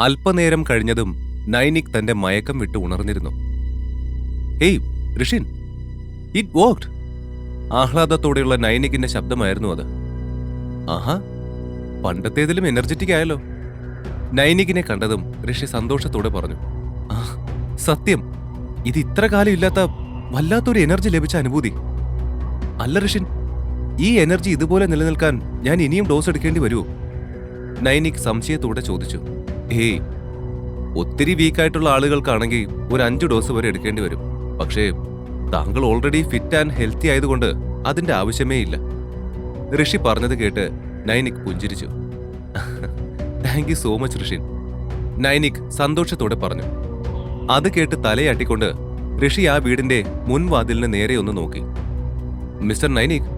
അല്പനേരം കഴിഞ്ഞതും നൈനിക് തന്റെ മയക്കം വിട്ട് ഉണർന്നിരുന്നു. ഹേയ് ഋഷിൻ ഇറ്റ് വർക്ക്ഡ് ആഹ്ലാദത്തോടെയുള്ള നൈനിക്കിന്റെ ശബ്ദമായിരുന്നു അത്. ആഹാ പണ്ടത്തേതിലും എനർജറ്റിക് ആയല്ലോ. നൈനികിനെ കണ്ടതും ഋഷി സന്തോഷത്തോടെ പറഞ്ഞു ആ സത്യം ഇത് ഇത്ര കാലം ഇല്ലാത്ത വല്ലാത്തൊരു എനർജി ലഭിച്ച അനുഭൂതി. അല്ല ഋഷിൻ ഈ എനർജി ഇതുപോലെ നിലനിൽക്കാൻ ഞാൻ ഇനിയും ഡോസ് എടുക്കേണ്ടി വരുമോ? നൈനിക് സംശയത്തോടെ ചോദിച്ചു. ഏയ് ഒത്തിരി വീക്കായിട്ടുള്ള ആളുകൾക്കാണെങ്കിൽ ഒരു അഞ്ച് ഡോസ് വരെ എടുക്കേണ്ടി വരും. പക്ഷേ താങ്കൾ ഓൾറെഡി ഫിറ്റ് ആൻഡ് ഹെൽത്തി ആയതുകൊണ്ട് അതിന്റെ ആവശ്യമേ ഇല്ല. ഋഷി പറഞ്ഞത് കേട്ട് നൈനിക് പുഞ്ചിരിച്ചു. Thank you so much Rishin Nainik സന്തോഷത്തോടെ പറഞ്ഞു. അത് കേട്ട് തലയാട്ടിക്കൊണ്ട് ഋഷി ആ വീടിന്റെ മുൻവാതിലിന് നേരെ ഒന്ന് നോക്കി. മിസ്റ്റർ നൈനിക്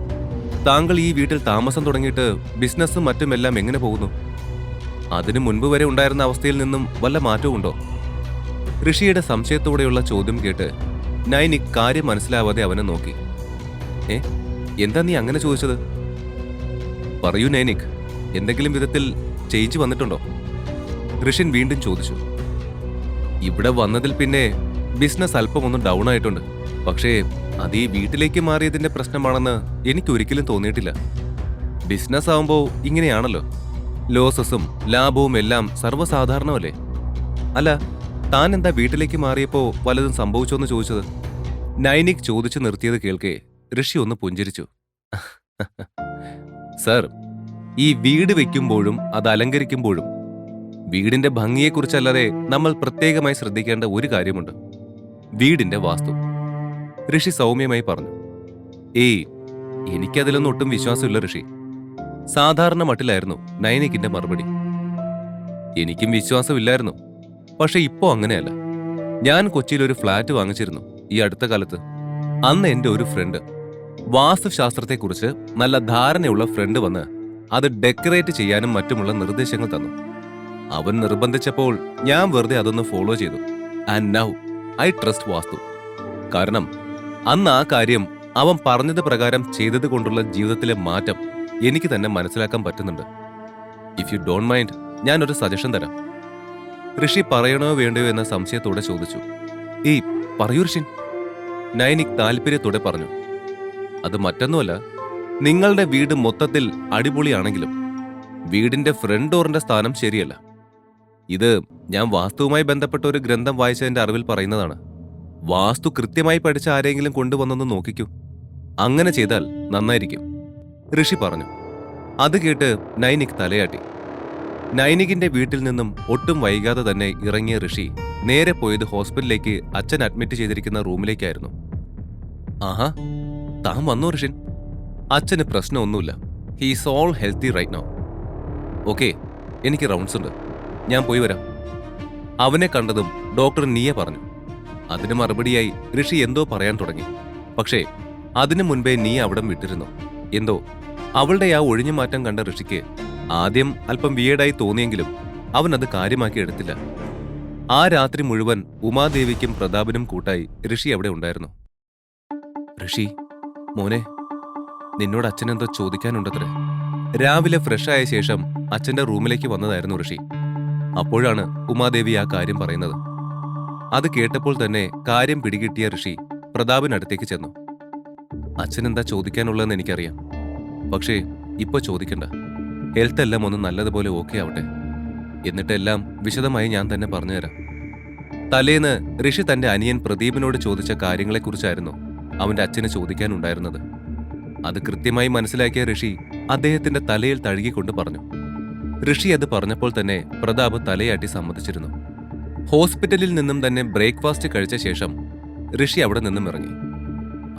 താങ്കൾ ഈ വീട്ടിൽ താമസം തുടങ്ങിയിട്ട് ബിസിനസ്സും മറ്റുമെല്ലാം എങ്ങനെ പോകുന്നു? അതിനു മുൻപ് വരെ ഉണ്ടായിരുന്ന അവസ്ഥയിൽ നിന്നും വല്ല മാറ്റവും ഉണ്ടോ? ഋഷിയുടെ സംശയത്തോടെയുള്ള ചോദ്യം കേട്ട് നൈനിക് കാര്യം മനസ്സിലാവാതെ അവനെ നോക്കി. ഏ? എന്താ നീ അങ്ങനെ ചോദിച്ചത്? പറയൂ നൈനിക്. എന്തെങ്കിലും വിധത്തിൽ ചേഞ്ച് വന്നിട്ടുണ്ടോ? ഋഷിൻ വീണ്ടും ചോദിച്ചു. ഇവിടെ വന്നതിൽ പിന്നെ ബിസിനസ് അല്പം ഒന്ന് ഡൗൺ ആയിട്ടുണ്ട്. പക്ഷേ അത് ഈ വീട്ടിലേക്ക് മാറിയതിന്റെ പ്രശ്നമാണെന്ന് എനിക്ക് ഒരിക്കലും തോന്നിയിട്ടില്ല. ബിസിനസ് ആവുമ്പോൾ ഇങ്ങനെയാണല്ലോ. ലോസസും ലാഭവും എല്ലാം സർവസാധാരണമല്ലേ? അല്ല താൻ എന്താ വീട്ടിലേക്ക് മാറിയപ്പോ വല്ലതും സംഭവിച്ചോന്ന് ചോദിച്ചത്? നൈനിക് ചോദിച്ചു നിർത്തിയത് കേൾക്കെ ഋഷി ഒന്ന് പുഞ്ചിരിച്ചു. സർ ഈ വീട് വെക്കുമ്പോഴും അത് അലങ്കരിക്കുമ്പോഴും വീടിന്റെ ഭംഗിയെക്കുറിച്ചല്ലാതെ നമ്മൾ പ്രത്യേകമായി ശ്രദ്ധിക്കേണ്ട ഒരു കാര്യമുണ്ട്. വീടിന്റെ വാസ്തു. ഋഷി സൗമ്യമായി പറഞ്ഞു. ഏയ് എനിക്കതിലൊന്നും ഒട്ടും വിശ്വാസമില്ല ഋഷി. സാധാരണ മട്ടിലായിരുന്നു നൈനിക്കിന്റെ മറുപടി. എനിക്കും വിശ്വാസമില്ലായിരുന്നു. പക്ഷെ ഇപ്പോ അങ്ങനെയല്ല. ഞാൻ കൊച്ചിയിൽ ഒരു ഫ്ലാറ്റ് വാങ്ങിച്ചിരുന്നു ഈ അടുത്ത കാലത്ത്. അന്ന് എന്റെ ഒരു ഫ്രണ്ട് വാസ്തുശാസ്ത്രത്തെക്കുറിച്ച് നല്ല ധാരണയുള്ള ഫ്രണ്ട് വന്ന് അത് ഡെക്കറേറ്റ് ചെയ്യാനും മറ്റുമുള്ള നിർദ്ദേശങ്ങൾ തന്നു. അവൻ നിർബന്ധിച്ചപ്പോൾ ഞാൻ വെറുതെ അതൊന്ന് ഫോളോ ചെയ്തു. And now I trust vastu. കാരണം അന്ന് ആ കാര്യം അവൻ പറഞ്ഞത് പ്രകാരം ചെയ്തത് കൊണ്ടുള്ള ജീവിതത്തിലെ മാറ്റം എനിക്ക് തന്നെ മനസ്സിലാക്കാൻ പറ്റുന്നുണ്ട്. ഇഫ് യു ഡോണ്ട് മൈൻഡ് ഞാൻ ഒരു സജഷൻ തരാം. ഋഷി പറയണോ വേണ്ടയോ എന്ന സംശയത്തോടെ ചോദിച്ചു. ഏയ് പറയൂ ഋഷിൻ നൈനിക് താല്പര്യത്തോടെ പറഞ്ഞു. അത് മറ്റൊന്നുമല്ല നിങ്ങളുടെ വീട് മൊത്തത്തിൽ അടിപൊളിയാണെങ്കിലും വീടിന്റെ ഫ്രണ്ട് ഡോറിന്റെ സ്ഥാനം ശരിയല്ല. ഇത് ഞാൻ വാസ്തുവുമായി ബന്ധപ്പെട്ട ഒരു ഗ്രന്ഥം വായിച്ചതിന്റെ അറിവിൽ പറയുന്നതാണ്. വാസ്തു കൃത്യമായി പഠിച്ച ആരെങ്കിലും കൊണ്ടുവന്നൊന്ന് നോക്കിക്കൂ. അങ്ങനെ ചെയ്താൽ നന്നായിരിക്കും. ഋഷി പറഞ്ഞു. അത് കേട്ട് നൈനിക് തലയാട്ടി. നൈനികിന്റെ വീട്ടിൽ നിന്നും ഒട്ടും വൈകാതെ തന്നെ ഇറങ്ങിയ ഋഷി നേരെ പോയത് ഹോസ്പിറ്റലിലേക്ക് അച്ഛൻ അഡ്മിറ്റ് ചെയ്തിരിക്കുന്ന റൂമിലേക്കായിരുന്നു. ആഹാ താൻ വന്നോ ഋഷിൻ? അച്ഛന് പ്രശ്നമൊന്നുമില്ല. He's all healthy right no okay എനിക്ക് റൗണ്ട്സ് ഉണ്ട്. ഞാൻ പോയി വരാം. അവനെ കണ്ടതും ഡോക്ടർ നീയെ പറഞ്ഞു. അതിന് മറുപടിയായി ഋഷി എന്തോ പറയാൻ തുടങ്ങി. പക്ഷേ അതിനു മുൻപേ നീ അവിടം വിട്ടിരുന്നു. എന്തോ. അവളുടെ ആ ഒഴിഞ്ഞു മാറ്റം കണ്ട ഋഷിക്ക് ആദ്യം അല്പം വിയേഡായി തോന്നിയെങ്കിലും അവൻ അത് കാര്യമാക്കി എടുത്തില്ല. ആ രാത്രി മുഴുവൻ ഉമാദേവിക്കും പ്രതാപനും കൂട്ടായി ഋഷി അവിടെ ഉണ്ടായിരുന്നു. ഋഷി മോനെ നിന്നോട് അച്ഛനെന്തോ ചോദിക്കാനുണ്ടത്രേ. രാവിലെ ഫ്രഷായ ശേഷം അച്ഛന്റെ റൂമിലേക്ക് വന്നതായിരുന്നു ഋഷി. അപ്പോഴാണ് ഉമാദേവി ആ കാര്യം പറയുന്നത്. അത് കേട്ടപ്പോൾ തന്നെ കാര്യം പിടികിട്ടിയ ഋഷി പ്രതാപിനടുത്തേക്ക് ചെന്നു. അച്ഛനെന്താ ചോദിക്കാനുള്ളതെന്ന് എനിക്കറിയാം. പക്ഷേ ഇപ്പോൾ ചോദിക്കണ്ട. ഹെൽത്ത് എല്ലാം ഒന്ന് നല്ലതുപോലെ ഓക്കെ ആവട്ടെ. എന്നിട്ടെല്ലാം വിശദമായി ഞാൻ തന്നെ പറഞ്ഞുതരാം. തലേന്ന് ഋഷി തന്റെ അനിയൻ പ്രദീപിനോട് ചോദിച്ച കാര്യങ്ങളെക്കുറിച്ചായിരുന്നു അവന്റെ അച്ഛന് ചോദിക്കാനുണ്ടായിരുന്നത്. അത് കൃത്യമായി മനസ്സിലാക്കിയ ഋഷി അദ്ദേഹത്തിന്റെ തലയിൽ തഴുകിക്കൊണ്ട് പറഞ്ഞു. ഋഷി അത് പറഞ്ഞപ്പോൾ തന്നെ പ്രതാപ് തലയാട്ടി സമ്മതിച്ചിരുന്നു. ഹോസ്പിറ്റലിൽ നിന്നും തന്നെ ബ്രേക്ക്ഫാസ്റ്റ് കഴിച്ച ശേഷം ഋഷി അവിടെ നിന്നും ഇറങ്ങി.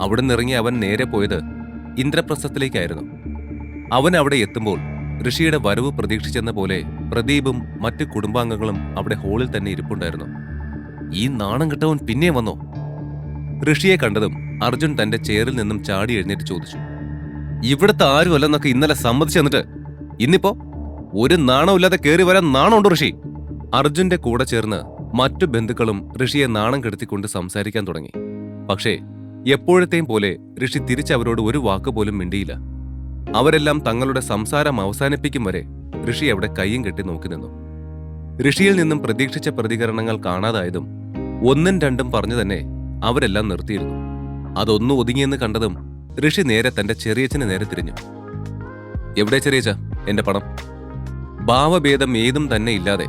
അവിടെ നിന്നിറങ്ങി അവൻ നേരെ പോയത് ഇന്ദ്രപ്രസ്ഥത്തിലേക്കായിരുന്നു. അവൻ അവിടെ എത്തുമ്പോൾ ഋഷിയുടെ വരവ് പ്രതീക്ഷിച്ചെന്ന പോലെ പ്രദീപും മറ്റു കുടുംബാംഗങ്ങളും അവിടെ ഹോളിൽ തന്നെ ഇരിപ്പുണ്ടായിരുന്നു. ഈ നാണം കിട്ടവൻ പിന്നെ വന്നോ? ഋഷിയെ കണ്ടതും അർജുൻ തന്റെ ചെയറിൽ നിന്നും ചാടി എഴുന്നേറ്റ് ചോദിച്ചു. ഇവിടുത്തെ ആരുമല്ലെന്നൊക്കെ ഇന്നലെ സമ്മതിച്ചു തന്നിട്ട് ഇന്നിപ്പോ ഒരു നാണമില്ലാതെ കയറി വരാൻ നാണമുണ്ടോ ഋഷി? അർജുന്റെ കൂടെ ചേർന്ന് മറ്റു ബന്ധുക്കളും ഋഷിയെ നാണം കെടുത്തിക്കൊണ്ട് സംസാരിക്കാൻ തുടങ്ങി. പക്ഷേ എപ്പോഴത്തെയും പോലെ ഋഷി തിരിച്ചവരോട് ഒരു വാക്ക് പോലും മിണ്ടിയില്ല. അവരെല്ലാം തങ്ങളുടെ സംസാരം അവസാനിപ്പിക്കും വരെ ഋഷി അവിടെ കയ്യും കെട്ടി നോക്കി നിന്നു. ഋഷിയിൽ നിന്നും പ്രതീക്ഷിച്ച പ്രതികരണങ്ങൾ കാണാതായതും ഒന്നും രണ്ടും പറഞ്ഞു തന്നെ അവരെല്ലാം നിർത്തിയിരുന്നു. അതൊന്നു ഒതുങ്ങിയെന്ന് കണ്ടതും ഋഷി നേരെ തന്റെ ചെറിയച്ഛന് നേരെ തിരിഞ്ഞു. എവിടെ ചെറിയച്ച എന്റെ പണം. ഭാവഭേദം ഏതും തന്നെ ഇല്ലാതെ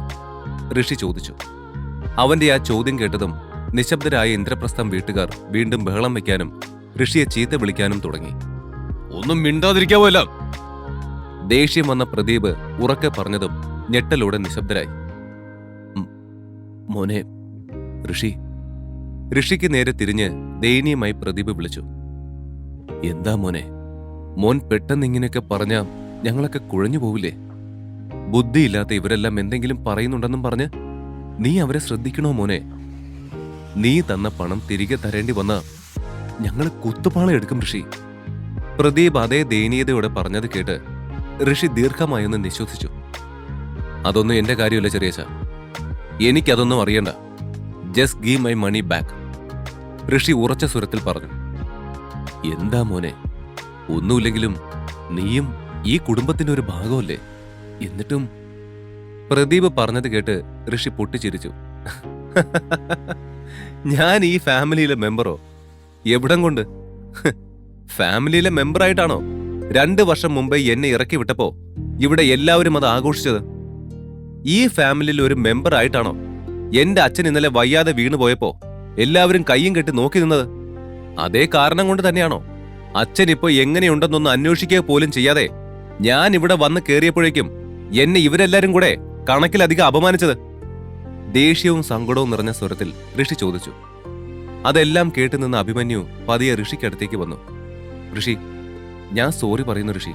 ഋഷി ചോദിച്ചു. അവന്റെ ആ ചോദ്യം കേട്ടതും നിശബ്ദരായ ഇന്ദ്രപ്രസ്ഥം വീട്ടുകാർ വീണ്ടും ബഹളം വയ്ക്കാനും ഋഷിയെ ചീത്ത വിളിക്കാനും തുടങ്ങി. ഒന്നും മിണ്ടാതിരിക്കാവല്ല ദേഷ്യം വന്ന പ്രദീപ് ഉറക്കെ പറഞ്ഞതും ഞെട്ടലോടെ നിശബ്ദരായി. മോനെ ഋഷി. ഋഷിക്ക് നേരെ തിരിഞ്ഞ് ദയനീയമായി പ്രദീപ് വിളിച്ചു. എന്താ മോനെ മോൻ പെട്ടെന്ന് ഇങ്ങനെയൊക്കെ പറഞ്ഞ ഞങ്ങളൊക്കെ കുഴഞ്ഞു പോവില്ലേ? ബുദ്ധിയില്ലാത്ത ഇവരെല്ലാം എന്തെങ്കിലും പറയുന്നുണ്ടെന്നും പറഞ്ഞ് നീ അവരെ ശ്രദ്ധിക്കണോ മോനെ? നീ തന്ന പണം തിരികെ തരേണ്ടി വന്ന ഞങ്ങൾ കുത്തുപാള എടുക്കും ഋഷി. പ്രദീപ് അതേ ദയനീയതയോടെ പറഞ്ഞത് കേട്ട് ഋഷി ദീർഘമായൊന്ന് നിശ്വസിച്ചു. അതൊന്നും എന്റെ കാര്യമല്ല ചെറിയച്ച എനിക്കതൊന്നും അറിയണ്ട. Just give my money back Rishi ഉറച്ച സ്വരത്തിൽ പറഞ്ഞു. എന്താ മോനെ? ഒന്നുമില്ലെങ്കിലും നീയും ഈ കുടുംബത്തിന്റെ ഒരു ഭാഗമല്ലേ? എന്നിട്ടും പ്രദീപ് പറഞ്ഞത് കേട്ട് ഋഷി പൊട്ടിച്ചിരിച്ചു. ഞാൻ ഈ ഫാമിലിയിലെ മെമ്പറോ? എവിടം കൊണ്ട്? ഫാമിലിയിലെ മെമ്പറായിട്ടാണോ? രണ്ട് വർഷം മുമ്പേ എന്നെ ഇറക്കി വിട്ടപ്പോ ഇവിടെ എല്ലാവരും അത് ആഘോഷിച്ചത്. ഈ ഫാമിലിയിൽ ഒരു മെമ്പർ ആയിട്ടാണോ എന്റെ അച്ഛൻ ഇന്നലെ വയ്യാതെ വീണു പോയപ്പോ എല്ലാവരും കയ്യും കെട്ടി നോക്കി നിന്നത്. അതേ കാരണം കൊണ്ട് തന്നെയാണോ? അച്ഛൻ ഇപ്പോൾ എങ്ങനെയുണ്ടെന്നൊന്ന് അന്വേഷിക്കുക പോലും ചെയ്യാതെ ഞാൻ ഇവിടെ വന്ന് കേറിയപ്പോഴേക്കും എന്നെ ഇവരെല്ലാരും കൂടെ കണക്കിലധികം അപമാനിച്ചത്. ദേഷ്യവും സങ്കടവും നിറഞ്ഞ സ്വരത്തിൽ ഋഷി ചോദിച്ചു. അതെല്ലാം കേട്ടുനിന്ന അഭിമന്യു പതിയെ ഋഷിക്കടുത്തേക്ക് വന്നു. ഋഷി ഞാൻ സോറി പറയുന്നു ഋഷി.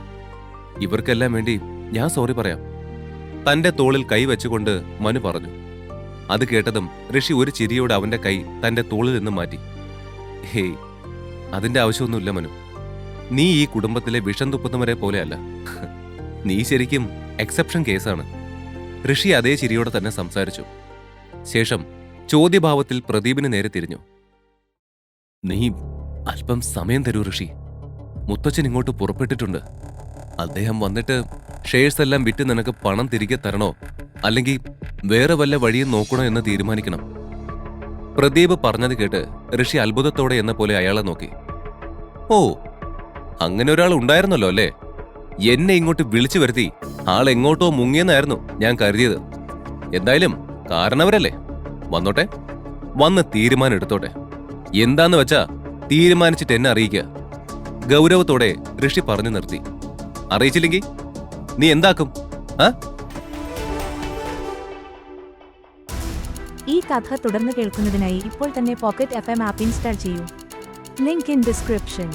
ഇവർക്കെല്ലാം വേണ്ടി ഞാൻ സോറി പറയാം. തന്റെ തോളിൽ കൈ വെച്ചുകൊണ്ട് മനു പറഞ്ഞു. അത് കേട്ടതും ഋഷി ഒരു ചിരിയോടെ അവന്റെ കൈ തന്റെ തോളിൽ നിന്ന് മാറ്റി. ഹേയ് അതിന്റെ ആവശ്യമൊന്നുമില്ല മനു. നീ ഈ കുടുംബത്തിലെ വിഷം തുപ്പുന്നവരെ പോലെയല്ല. നീ ശരിക്കും എക്സെപ്ഷൻ കേസാണ്. ഋഷി അതേ ചിരിയോടെ തന്നെ സംസാരിച്ചു. ശേഷം ചോദ്യഭാവത്തിൽ പ്രദീപിന് നേരെ തിരിഞ്ഞു. നീ അല്പം സമയം തരൂ ഋഷി. മുത്തച്ഛൻ ഇങ്ങോട്ട് പുറപ്പെട്ടിട്ടുണ്ട്. അദ്ദേഹം വന്നിട്ട് ഷെയർസ് എല്ലാം വിറ്റ് നിനക്ക് പണം തിരികെ തരണോ? അല്ലെങ്കിൽ വേറെ വല്ല വഴിയും നോക്കണോ എന്ന് തീരുമാനിക്കണം. പ്രദീപ് പറഞ്ഞത് കേട്ട് ഋഷി അത്ഭുതത്തോടെ എന്ന പോലെ അയാളെ നോക്കി. ഓ അങ്ങനെ ഒരാൾ ഉണ്ടായിരുന്നല്ലോ അല്ലേ? എന്നെ ഇങ്ങോട്ട് വിളിച്ചു വരുത്തി. ആൾ എങ്ങോട്ടോ മുങ്ങിയെന്നായിരുന്നു ഞാൻ കരുതിയത്. എന്തായാലും കാരണവരല്ലേ? വന്നോട്ടെ. വന്ന് തീരുമാനം എടുത്തോട്ടെ. എന്താന്ന് വെച്ചാ തീരുമാനിച്ചിട്ട് എന്നെ അറിയിക്കുക ഗൗരവത്തോടെ ഋഷി പറഞ്ഞു നിർത്തി. അറിയിച്ചില്ലെങ്കിൽ നീ എന്താക്കും? ഈ കഥ തുടർന്ന് കേൾക്കുന്നതിനായി ഇപ്പോൾ തന്നെ pocket F M app install ചെയ്യൂ. Link in description.